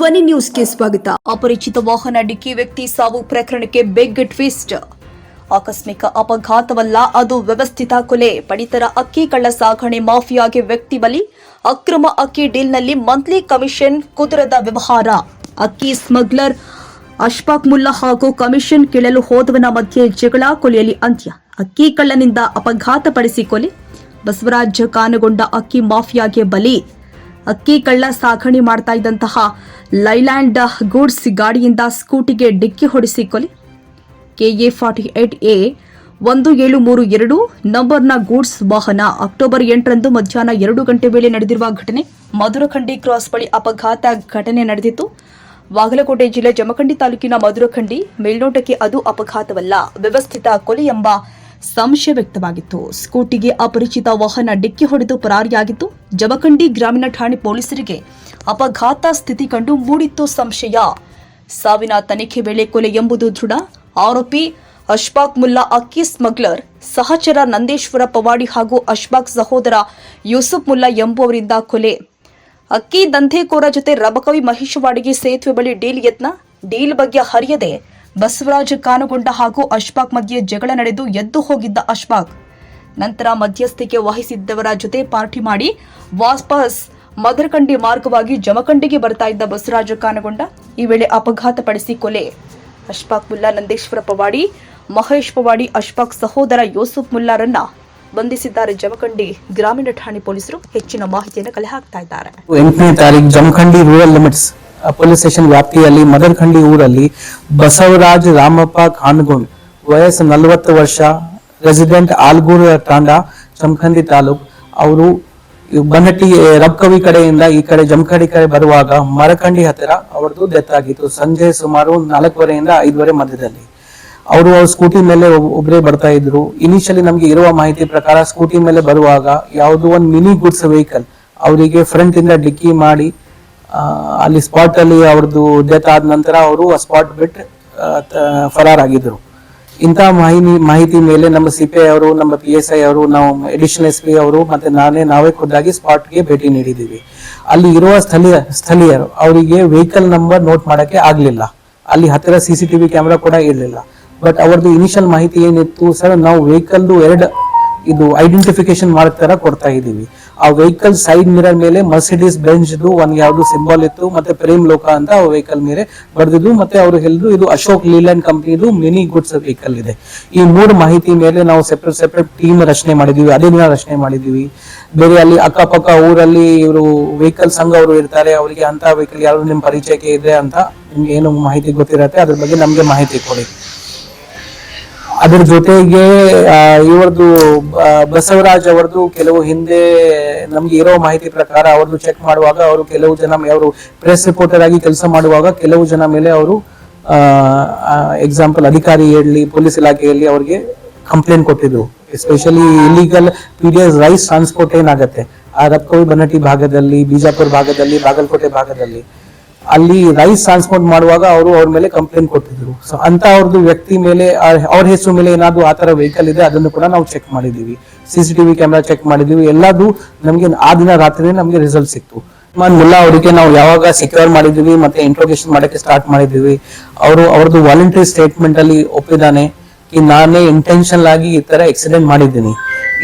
ಧ್ವನಿ ನ್ಯೂಸ್ಗೆ ಸ್ವಾಗತ. ಅಪರಿಚಿತ ವಾಹನ ಡಿಕ್ಕಿ ವ್ಯಕ್ತಿ ಸಾವು ಪ್ರಕರಣಕ್ಕೆ ಬಿಗ್ ಟ್ವಿಸ್ಟ್. ಆಕಸ್ಮಿಕ ಅಪಘಾತವಲ್ಲ, ಅದು ವ್ಯವಸ್ಥಿತ ಕೊಲೆ. ಪಡಿತರ ಅಕ್ಕಿ ಕಳ್ಳ ಸಾಗಣೆ ಮಾಫಿಯಾಗೆ ವ್ಯಕ್ತಿ ಬಲಿ. ಅಕ್ರಮ ಅಕ್ಕಿ ಡೀಲ್ನಲ್ಲಿ ಮಂತ್ಲಿ ಕಮಿಷನ್ ಕುದುರದ ವ್ಯವಹಾರ. ಅಕ್ಕಿ ಸ್ಮಗ್ಲರ್ ಅಶ್ಫಾಕ್ ಮುಲ್ಲಾ ಹಾಗೂ ಕಮಿಷನ್ ಕೇಳಲು ಹೋದವನ ಮಧ್ಯೆ ಜಗಳ, ಕೊಲೆಯಲ್ಲಿ ಅಂತ್ಯ. ಅಕ್ಕಿ ಕಳ್ಳನಿಂದ ಅಪಘಾತ ಕೊಲೆ. ಬಸವರಾಜ್ ಕಾನಗೊಂಡ ಅಕ್ಕಿ ಮಾಫಿಯಾಗೆ ಬಲಿ. ಅಕ್ಕಿ ಕಳ್ಳ ಸಾಗಣೆ ಮಾಡ್ತಾ ಇದ್ದಂತಹ ಲೈಲ್ಯಾಂಡ್ ಗೂಡ್ಸ್ ಗಾಡಿಯಿಂದ ಸ್ಕೂಟಿಗೆ ಡಿಕ್ಕಿ ಹೊಡೆಸಿ ಕೊಲೆ. ಕೆಎ ಫಾರ್ಟಿ ಏಟ್ ಎ ಒಂದು ಏಳು ಮೂರು ಎರಡು ನಂಬರ್ನ ಗೂಡ್ಸ್ ವಾಹನ ಅಕ್ಟೋಬರ್ ಎಂಟರಂದು ಮಧ್ಯಾಹ್ನ ಎರಡು ಗಂಟೆ ವೇಳೆ ನಡೆದಿರುವ ಘಟನೆ. ಮಧುರಖಂಡಿ ಕ್ರಾಸ್ ಬಳಿ ಅಪಘಾತ ಘಟನೆ ನಡೆದಿತ್ತು. ಬಾಗಲಕೋಟೆ ಜಿಲ್ಲೆ ಜಮಖಂಡಿ ತಾಲೂಕಿನ ಮಧುರಖಂಡಿ ಮೇಲ್ನೋಟಕ್ಕೆ ಅದು ಅಪಘಾತವಲ್ಲ. ವ್ಯವಸ್ಥಿತ ಕೊಲೆ ಎಂಬ ಸಂಶಯ ವ್ಯಕ್ತವಾಗಿತ್ತು. ಸ್ಕೂಟಿಗೆ ಅಪರಿಚಿತ ವಾಹನ ಡಿಕ್ಕಿ ಹೊಡೆದು ಪರಾರಿಯಾಗಿತ್ತು ಜಮಖಂಡಿ ಗ್ರಾಮೀಣ ಠಾಣೆ ಪೊಲೀಸರಿಗೆ ಅಪಘಾತ ಸ್ಥಿತಿ ಕಂಡು ಮೂಡಿತ್ತು ಸಂಶಯ. ಸಾವಿನ ತನಿಖೆ ವೇಳೆ ಕೊಲೆ ಎಂಬುದು ದೃಢ. ಆರೋಪಿ ಅಶ್ಫಾಕ್ ಮುಲ್ಲಾ ಅಕ್ಕಿ ಸ್ಮಗ್ಲರ್, ಸಹಚರ ನಂದೇಶ್ವರ ಪವಾಡಿ ಹಾಗೂ ಅಶ್ಫಾಕ್ ಸಹೋದರ ಯೂಸುಫ್ ಮುಲ್ಲಾ ಎಂಬುವರಿಂದ ಕೊಲೆ. ಅಕ್ಕಿ ದಂಧೆಕೋರ ಜೊತೆ ರಬಕವಿ ಮಹಿಷವಾಡಿಗೆ ಸೇತುವೆ ಬಳಿ ಡೀಲ್ ಯತ್ನ. ಡೀಲ್ ಬಗ್ಗೆ ಹರಿಯದೆ. ಬಸವರಾಜ್ ಕಾನುಗೊಂಡ ಹಾಗೂ ಅಶ್ಫಾಕ್ ಮಧ್ಯೆ ಜಗಳ ನಡೆದು ಎದ್ದು ಹೋಗಿದ್ದ ಅಶ್ಫಾಕ್. ನಂತರ ಮಧ್ಯಸ್ಥಿಕೆ ವಹಿಸಿದ್ದವರ ಜೊತೆ ಪಾರ್ಟಿ ಮಾಡಿ ವಾಪಸ್ ಮದರಕಂಡಿ ಮಾರ್ಗವಾಗಿ ಜಮಖಂಡಿಗೆ ಬರ್ತಾ ಇದ್ದ ಬಸವರಾಜ ಕಾನಗೊಂಡ ಈ ವೇಳೆ ಅಪಘಾತ ಪಡಿಸಿ ಕೊಲೆ. ಅಶ್ಫಾಕ್ ಮುಲ್ಲಾ, ನಂದೇಶ್ವರ ಪವಾಡಿ, ಮಹೇಶ್ ಪವಾಡಿ, ಅಶ್ಫಾಕ್ ಸಹೋದರ ಯೂಸುಫ್ ಮುಲ್ಲಾರನ್ನ ಬಂಧಿಸಿದ್ದಾರೆ. ಜಮಖಂಡಿ ಗ್ರಾಮೀಣ ಠಾಣೆ ಪೊಲೀಸರು ಹೆಚ್ಚಿನ ಮಾಹಿತಿಯನ್ನು ಕಲೆ ಹಾಕ್ತಾ ಇದ್ದಾರೆ. ಎಂಟನೇ ತಾರೀಕು Jamkhandi rural limits police station ವ್ಯಾಪ್ತಿಯಲ್ಲಿ ಮದರ್ಖಂಡಿ ಊರಲ್ಲಿ ಬಸವರಾಜ್ ರಾಮಪ್ಪ ಖಾನ್ಗುಂಡ್ ವಯಸ್ಸು ನಲವತ್ತು ವರ್ಷ, ರೆಸಿಡೆಂಟ್ ಆಲ್ಗೂರ್ ತಾಂಡ ಜಮಖಂಡಿ ತಾಲೂಕ್. ಅವರು ಬನ್ನಟ್ಟಿ ರಬ್ಕವಿ ಕಡೆಯಿಂದ ಈ ಕಡೆ ಜಮಖಂಡಿ ಕಡೆ ಬರುವಾಗ ಮರಕಂಡಿ ಹತ್ತಿರ ಅವರದು ಡೆತ್ ಆಗಿತ್ತು. ಸಂಜೆ ಸುಮಾರು ನಾಲ್ಕೂವರೆಯಿಂದ ಐದುವರೆ ಮಧ್ಯದಲ್ಲಿ. ಅವರು ಅವ್ರ ಸ್ಕೂಟಿ ಮೇಲೆ ಒಬ್ಬರೇ ಬರ್ತಾ ಇದ್ರು. ಇನಿಷಿಯಲಿ ನಮ್ಗೆ ಇರುವ ಮಾಹಿತಿ ಪ್ರಕಾರ ಸ್ಕೂಟಿ ಮೇಲೆ ಬರುವಾಗ ಯಾವುದೋ ಒಂದು ಮಿನಿ ಗುಡ್ಸ್ ವೆಹಿಕಲ್ ಅವರಿಗೆ ಫ್ರಂಟ್ ಇಂದ ಡಿಕ್ಕಿ ಮಾಡಿ ಅಲ್ಲಿ ಸ್ಪಾಟ್ ಅಲ್ಲಿ ಅವ್ರದ್ದು ಡೆತ್ ಆದ ನಂತರ ಅವರು ಆ ಸ್ಪಾಟ್ ಬಿಟ್ಟು ಫರಾರ್ ಆಗಿದ್ರು ಫರಾರಾಗಿದ್ರು. ಇಂಥ ಮಾಹಿತಿ ಮಾಹಿತಿ ಮೇಲೆ ನಮ್ಮ ಸಿ ಅವರು, ನಮ್ಮ ಪಿ ಎಸ್ ಐ ಅವರು, ನಾವು ಎಡಿಷನಲ್ ಎಸ್ ಪಿ ಅವರು ಮತ್ತೆ ನಾನೇ, ನಾವೇ ಖುದ್ದಾಗಿ ಸ್ಪಾಟ್ಗೆ ಭೇಟಿ ನೀಡಿದ್ದೀವಿ. ಅಲ್ಲಿ ಇರುವ ಸ್ಥಳೀಯ, ಸ್ಥಳೀಯರು, ಅವರಿಗೆ ವೆಹಿಕಲ್ ನಂಬರ್ ನೋಟ್ ಮಾಡಕ್ಕೆ ಆಗಲಿಲ್ಲ. ಅಲ್ಲಿ ಹತ್ತಿರ ಸಿ ಸಿ ಟಿವಿ ಕ್ಯಾಮ್ರಾ ಕೂಡ ಇರಲಿಲ್ಲ. ಬಟ್ ಅವ್ರದ್ದು ಇನಿಷಿಯಲ್ ಮಾಹಿತಿ ಏನಿತ್ತು ಸರ್ ನಾವು ವೆಹಿಕಲ್ ಎರಡು, ಇದು ಐಡೆಂಟಿಫಿಕೇಶನ್ ಮಾರ್ಕ್ ಥರ ಕೊಡ್ತಾ ಇದೀವಿ ಆ ವೆಹಿಕಲ್ ಸೈಡ್ ಮಿರರ್ ಮೇಲೆ ಮರ್ಸಿಡೀಸ್ ಬೆಂಚ್ದು ಒಂದ್ ಯಾವ್ದು ಸಿಂಬಲ್ ಇತ್ತು, ಮತ್ತೆ ಪ್ರೇಮ್ ಲೋಕ ಅಂತ ಆ ವೆಹಿಕಲ್ ಮೇಲೆ ಬರ್ದಿದ್ದು, ಮತ್ತೆ ಅವರು ಹೇಳಿದ್ರು ಇದು ಅಶೋಕ್ ಲೀಲ್ಯಾಂಡ್ ಕಂಪನಿದು ಮಿನಿ ಗುಡ್ಸ್ ವೆಹಿಕಲ್ ಇದೆ. ಈ ಮೂರು ಮಾಹಿತಿ ಮೇಲೆ ನಾವು ಸೆಪರೇಟ್ ಸೆಪರೇಟ್ ಟೀಮ್ ರಚನೆ ಮಾಡಿದೀವಿ ಅದೇ ದಿನ ರಚನೆ ಮಾಡಿದೀವಿ ಬೇರೆ ಅಲ್ಲಿ ಅಕ್ಕಪಕ್ಕ ಊರಲ್ಲಿ ಇವರು ವೆಹಿಕಲ್ ಸಂಘ ಅವರು ಇರ್ತಾರೆ, ಅವರಿಗೆ ಅಂತ ವೆಹಿಕಲ್ ಯಾರು ನಿಮ್ ಪರಿಚಯಕ್ಕೆ ಇದೆ ಅಂತ ನಿಮ್ಗೆ ಏನು ಮಾಹಿತಿ ಗೊತ್ತಿರತ್ತೆ, ಅದ್ರ ಬಗ್ಗೆ ನಮ್ಗೆ ಮಾಹಿತಿ ಕೊಡಿ. ಅದ್ರ ಜೊತೆಗೆ ಇವರದು ಬಸವರಾಜ್ ಅವರದ್ದು ಕೆಲವು ಹಿಂದೆ ನಮ್ಗೆ ಇರೋ ಮಾಹಿತಿ ಪ್ರಕಾರ ಅವ್ರದ್ದು ಚೆಕ್ ಮಾಡುವಾಗ ಅವರು ಕೆಲವು ಜನ ಅವರು ಪ್ರೆಸ್ ರಿಪೋರ್ಟರ್ ಆಗಿ ಕೆಲಸ ಮಾಡುವಾಗ ಕೆಲವು ಜನ ಮೇಲೆ ಅವರು ಎಕ್ಸಾಂಪಲ್ ಅಧಿಕಾರಿ ಹೇಳಿ, ಪೊಲೀಸ್ ಇಲಾಖೆಯಲ್ಲಿ ಅವರಿಗೆ ಕಂಪ್ಲೇಂಟ್ ಕೊಟ್ಟಿದ್ರು. Especially illegal P D S rice transport ಏನಾಗುತ್ತೆ? ಆ ರತ್ಕೋವಿ ಬನ್ನಟ್ಟಿ ಭಾಗದಲ್ಲಿ ಬಿಜಾಪುರ ಭಾಗದಲ್ಲಿ ಬಾಗಲಕೋಟೆ ಭಾಗದಲ್ಲಿ. ಅಲ್ಲಿ ರೈಸ್ ಟ್ರಾನ್ಸ್ಪೋರ್ಟ್ ಮಾಡುವಾಗ ಅವರು ಅವ್ರ ಮೇಲೆ ಕಂಪ್ಲೇಂಟ್ ಕೊಟ್ಟಿದ್ರು. ಸೊ ಅಂತ ಅವ್ರದ್ದು ವ್ಯಕ್ತಿ ಮೇಲೆ, ಅವ್ರ ಹೆಸರು ಮೇಲೆ ಏನಾದ್ರು ಆ ತರ ವೆಹಿಕಲ್ ಇದೆ ಅದನ್ನು ಕೂಡ ನಾವು ಚೆಕ್ ಮಾಡಿದೀವಿ ಸಿಸಿಟಿವಿ ಕ್ಯಾಮೆರಾ ಚೆಕ್ ಮಾಡಿದೀವಿ ಎಲ್ಲದು ನಮಗೆ ಆ ದಿನ ರಾತ್ರಿ ನಮಗೆ ರಿಸಲ್ಟ್ ಸಿಕ್ತು. ಮುಲ್ಲಾ ಅವರಿಗೆ ನಾವು ಯಾವಾಗ ಸೆಕ್ಯೂರ್ ಮಾಡಿದೀವಿ ಮತ್ತೆ ಇಂಟ್ರೋಗೇಷನ್ ಮಾಡಕ್ಕೆ ಸ್ಟಾರ್ಟ್ ಮಾಡಿದೀವಿ ಅವರು ಅವ್ರದ್ದು ವಾಲಂಟರಿ ಸ್ಟೇಟ್ಮೆಂಟ್ ಅಲ್ಲಿ ಒಪ್ಪಿದಾನೆ ನಾನೇ ಇಂಟೆನ್ಷನ್ ಆಗಿ ಈ ತರ ಆಕ್ಸಿಡೆಂಟ್ ಮಾಡಿದ್ದೀನಿ.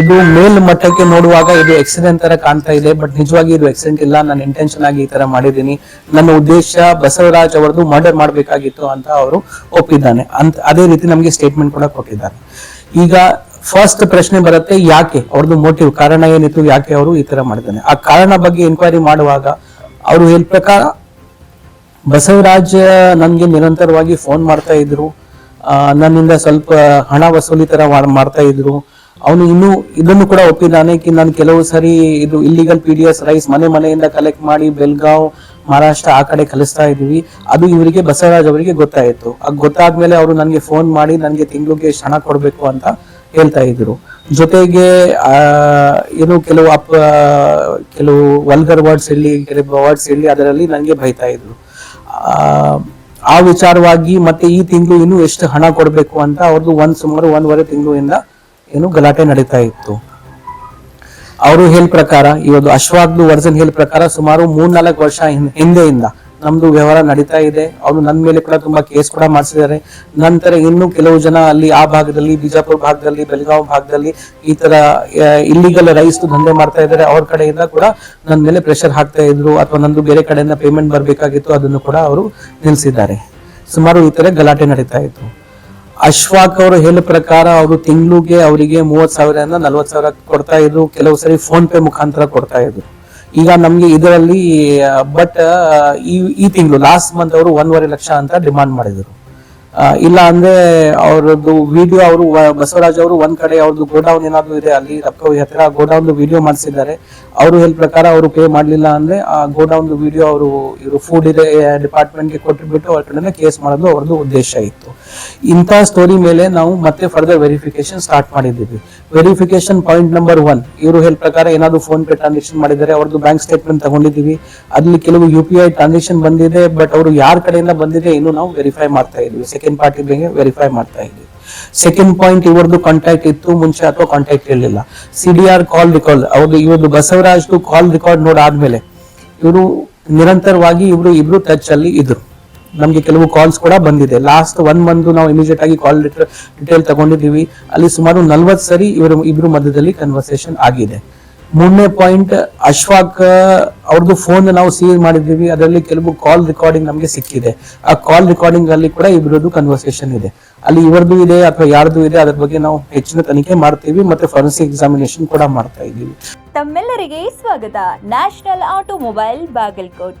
ಇದು ಮೇಲ್ ಮಟ್ಟಕ್ಕೆ ನೋಡುವಾಗ ಇದು ಆಕ್ಸಿಡೆಂಟ್ ತರ ಕಾಣ್ತಾ ಇದೆ ಬಟ್ ನಿಜವಾಗಿ ಇದು ಆಕ್ಸಿಡೆಂಟ್ ಇಲ್ಲ. ನಾನು ಇಂಟೆನ್ಷನ್ ಆಗಿ ಈ ತರ ಮಾಡಿದ್ದೀನಿ. ನನ್ನ ಉದ್ದೇಶ ಬಸವರಾಜ್ ಅವರದು ಮರ್ಡರ್ ಮಾಡಬೇಕಾಗಿತ್ತು ಅಂತ ಅವರು ಒಪ್ಪಿದ್ದಾನೆ. ಅಂತ, ಅದೇ ರೀತಿ ನಮಗೆ ಸ್ಟೇಟ್ಮೆಂಟ್ ಕೂಡ ಕೊಟ್ಟಿದ್ದಾರೆ. ಈಗ ಫಸ್ಟ್ ಪ್ರಶ್ನೆ ಬರುತ್ತೆ, ಯಾಕೆ ಅವ್ರದ್ದು ಮೋಟಿವ್ ಕಾರಣ ಏನಿತ್ತು? ಯಾಕೆ ಅವರು ಈ ತರ ಮಾಡಿದ್ದಾನೆ? ಆ ಕಾರಣ ಬಗ್ಗೆ ಎನ್ಕ್ವೈರಿ ಮಾಡುವಾಗ ಅವರು ಹೇಳಿದ ಪ್ರಕಾರ ಬಸವರಾಜ್ ನನ್ಗೆ ನಿರಂತರವಾಗಿ ಫೋನ್ ಮಾಡ್ತಾ ಇದ್ರು. ನನ್ನಿಂದ ಸ್ವಲ್ಪ ಹಣ ವಸೂಲಿ ತರ ಮಾಡ್ತಾ ಇದ್ರು. ಅವನು ಇನ್ನೂ ಇದನ್ನು ಕೂಡ ಒಪ್ಪಿದ್ದಾನೆ ಕಿ ನಾನು ಕೆಲವು ಸರಿ ಇದು illegal P D S rice ಮನೆ ಮನೆಯಿಂದ ಕಲೆಕ್ಟ್ ಮಾಡಿ ಬೆಲ್ಗಾವ್, ಮಹಾರಾಷ್ಟ್ರ ಆ ಕಡೆ ಕಲಿಸ್ತಾ ಇದೀವಿ ಅದು ಇವರಿಗೆ ಬಸವರಾಜ್ ಅವರಿಗೆ ಗೊತ್ತಾಯಿತು. ಅದು ಗೊತ್ತಾದ್ಮೇಲೆ ಅವರು ನನಗೆ ಫೋನ್ ಮಾಡಿ ನನಗೆ ತಿಂಗಳಿಗೆ ಹಣ ಕೊಡಬೇಕು ಅಂತ ಹೇಳ್ತಾ ಇದ್ರು. ಜೊತೆಗೆ ಏನು ಕೆಲವು ಅಪ್ ಕೆಲವು ವಲ್ಗರ್ ವರ್ಡ್ಸ್ ಇರಲಿ ಕೆಲವು ವರ್ಡ್ಸ್ ಇರಲಿ ಅದರಲ್ಲಿ ನನಗೆ ಬೈತಾ ಇದ್ರು. ಆ ವಿಚಾರವಾಗಿ ಮತ್ತೆ ಈ ತಿಂಗಳು ಇನ್ನು ಎಷ್ಟು ಹಣ ಕೊಡಬೇಕು ಅಂತ ಅವ್ರದ್ದು ಒಂದು ಸುಮಾರು ಒಂದೂವರೆ ತಿಂಗಳಿಂದ ಏನು ಗಲಾಟೆ ನಡೀತಾ ಇತ್ತು. ಅವರು ಹೇಳ ಪ್ರಕಾರ, ಇವತ್ತು ಅಶ್ವಾದ್ಲು ವರ್ಜನ್ ಹೇಳ ಪ್ರಕಾರ ಸುಮಾರು ಮೂರ್ನಾಲ್ಕು ವರ್ಷ ಹಿಂದೆಯಿಂದ ನಮ್ದು ವ್ಯವಹಾರ ನಡೀತಾ ಇದೆ. ಅವರು ನನ್ನ ಮೇಲೆ ಕೂಡ ತುಂಬಾ ಕೇಸ್ ಕೂಡ ಮಾಡಿಸಿದ್ದಾರೆ. ನಂತರ ಇನ್ನು ಕೆಲವು ಜನ ಅಲ್ಲಿ ಆ ಭಾಗದಲ್ಲಿ, ಬಿಜಾಪುರ ಭಾಗದಲ್ಲಿ, ಬೆಳಗಾವಿ ಭಾಗದಲ್ಲಿ ಈ ತರ ಇಲ್ಲಿಗಲ್ ರೈಸ್ ದಂಧೆ ಮಾಡ್ತಾ ಇದ್ದಾರೆ. ಅವ್ರ ಕಡೆಯಿಂದ ಕೂಡ ನನ್ನ ಮೇಲೆ ಪ್ರೆಷರ್ ಹಾಕ್ತಾ ಇದ್ರು ಅಥವಾ ನಂದು ಬೇರೆ ಕಡೆಯಿಂದ ಪೇಮೆಂಟ್ ಬರಬೇಕಾಗಿತ್ತು ಅದನ್ನು ಕೂಡ ಅವರು ನಿಲ್ಲಿಸಿದ್ದಾರೆ ಸುಮಾರು ಈ ತರ ಗಲಾಟೆ ನಡೀತಾ ಇತ್ತು. ಅಶ್ವಾಕ್ ಅವರು ಹೇಳ ಪ್ರಕಾರ ಅವರು ತಿಂಗಳಿಗೆ ಅವರಿಗೆ ಮೂವತ್ ಸಾವಿರದಿಂದ ನಲ್ವತ್ ಸಾವಿರ ಕೊಡ್ತಾ ಇದ್ರು. ಕೆಲವು ಸರಿ ಫೋನ್ ಪೇ ಮುಖಾಂತರ ಕೊಡ್ತಾ ಇದ್ರು. ಈಗ ನಮ್ಗೆ ಇದರಲ್ಲಿ ಬಟ್ ಈ ಈ ತಿಂಗಳು ಲಾಸ್ಟ್ ಮಂತ್ ಅವರು ಒಂದೂವರೆ ಲಕ್ಷ ಅಂತ ಡಿಮಾಂಡ್ ಮಾಡಿದ್ರು. ಇಲ್ಲ ಅಂದ್ರೆ ಅವ್ರದ್ದು ವಿಡಿಯೋ ಅವರು ಬಸವರಾಜ್ ಅವರು ಒಂದ್ ಕಡೆ ಅವ್ರದ್ದು ಗೋಡೌನ್ ಏನಾದ್ರು ಇದೆ, ಅಲ್ಲಿ ರಪ್ಕವಿ ಹತ್ತಿರ ಗೋಡೌನ್ ವಿಡಿಯೋ ಮಾಡಿಸಿದ್ದಾರೆ. ಅವರು ಹೇಳ ಪ್ರಕಾರ ಅವರು ಪೇ ಮಾಡಲಿಲ್ಲ ಅಂದ್ರೆ ಆ ಗೋಡೌನ್ ವಿಡಿಯೋ ಅವರು, ಇವರು ಫುಡ್ ಇದೆ ಡಿಪಾರ್ಟ್ಮೆಂಟ್ಗೆ ಕೊಟ್ಟುಬಿಟ್ಟು ಅವ್ರ ಕಡೆ ಕೇಸ್ ಮಾಡೋದು ಅವ್ರದ್ದು ಉದ್ದೇಶ ಇತ್ತು. ಇಂಥ ಸ್ಟೋರಿ ಮೇಲೆ ನಾವು ಮತ್ತೆ ಫರ್ದರ್ ವೆರಿಫಿಕೇಶನ್ ಸ್ಟಾರ್ಟ್ ಮಾಡಿದ್ದೀವಿ. ವೆರಿಫಿಕೇಶನ್ ಪಾಯಿಂಟ್ ನಂಬರ್ ಒನ್ ಇವರು ಹೇಳ ಪ್ರಕಾರ ಏನಾದ್ರು ಫೋನ್ ಪೇ ಟ್ರಾನ್ಸಾಕ್ಷನ್ ಮಾಡಿದರೆ ಅವ್ರದ್ದು ಬ್ಯಾಂಕ್ ಸ್ಟೇಟ್ಮೆಂಟ್ ತಗೊಂಡಿದ್ದೀವಿ. ಅಲ್ಲಿ ಕೆಲವು ಯು ಪಿ ಐ ಟ್ರಾನ್ಸಾಕ್ಷನ್ ಬಂದಿದೆ ಬಟ್ ಅವರು ಯಾರ ಕಡೆಯಿಂದ ಬಂದಿದೆ ಇನ್ನು ನಾವು ವೆರಿಫೈ ಮಾಡ್ತಾ ಇದ್ವಿ ಸೆಕೆಂಡ್ ಪಾರ್ಟಿ ಬಗ್ಗೆ ವೆರಿಫೈ ಮಾಡ್ತಾ ಇದ್ವಿ ಸೆಕೆಂಡ್ ಪಾಯಿಂಟ್ ಇವರದ್ದು ಕಾಂಟ್ಯಾಕ್ಟ್ ಇತ್ತು, ಮುಂಚೆ ಅಥವಾ ಕಾಂಟ್ಯಾಕ್ಟ್ ಇರಲಿಲ್ಲ. C D R call recall ಅವ್ರದ್ದು ಇವ್ರದ್ದು ಬಸವರಾಜ್ದು ಕಾಲ್ ರೆಕಾರ್ಡ್ ನೋಡಾದ್ಮೇಲೆ ಇವರು ನಿರಂತರವಾಗಿ ಇವರು ಇಬ್ರು ಟಚ್ ಅಲ್ಲಿ ಇದ್ರು. ನಮ್ಗೆ ಕೆಲವು ಕಾಲ್ಸ್ ಕೂಡ ಬಂದಿದೆ. ಲಾಸ್ಟ್ ಒನ್ ಮಂತ್ ನಾವು ಇಮಿಡಿಯೇಟ್ ಆಗಿ ಕಾಲ್ ಡಿಟೇಲ್ ತಗೊಂಡಿದ್ದೀವಿ. ಅಲ್ಲಿ ಸುಮಾರು ನಲ್ವತ್ತು ಸರಿ ಇವರು, ಇಬ್ರು ಮಧ್ಯದಲ್ಲಿ ಕನ್ವರ್ಸೇಷನ್ ಆಗಿದೆ. ಮೂರನೇ ಪಾಯಿಂಟ್ ಅಶ್ವಾಕ್ ಅವ್ರದ್ದು ಫೋನ್ ನಾವು ಸೀಲ್ ಮಾಡಿದ್ದೀವಿ. ಅದರಲ್ಲಿ ಕೆಲವು ಕಾಲ್ ರೆಕಾರ್ಡಿಂಗ್ ನಮಗೆ ಸಿಕ್ಕಿದೆ. ಆ ಕಾಲ್ ರೆಕಾರ್ಡಿಂಗ್ ಅಲ್ಲಿ ಕೂಡ ಇಬ್ಬರದ್ದು ಕನ್ವರ್ಸೇಷನ್ ಇದೆ. ಅಲ್ಲಿ ಇವರದ್ದು ಇದೆ ಅಥವಾ ಯಾರ್ದು ಇದೆ, ಅದ್ರ ಬಗ್ಗೆ ನಾವು ಹೆಚ್ಚಿನ ತನಿಖೆ ಮಾಡ್ತೀವಿ ಮತ್ತೆ ಫಾರೆನ್ಸಿಕ್ ಎಕ್ಸಾಮಿನೇಷನ್ ಕೂಡ ಮಾಡ್ತಾ ಇದ್ದೀವಿ. ತಮ್ಮೆಲ್ಲರಿಗೆ ಸ್ವಾಗತ. National automobile Bagalkot.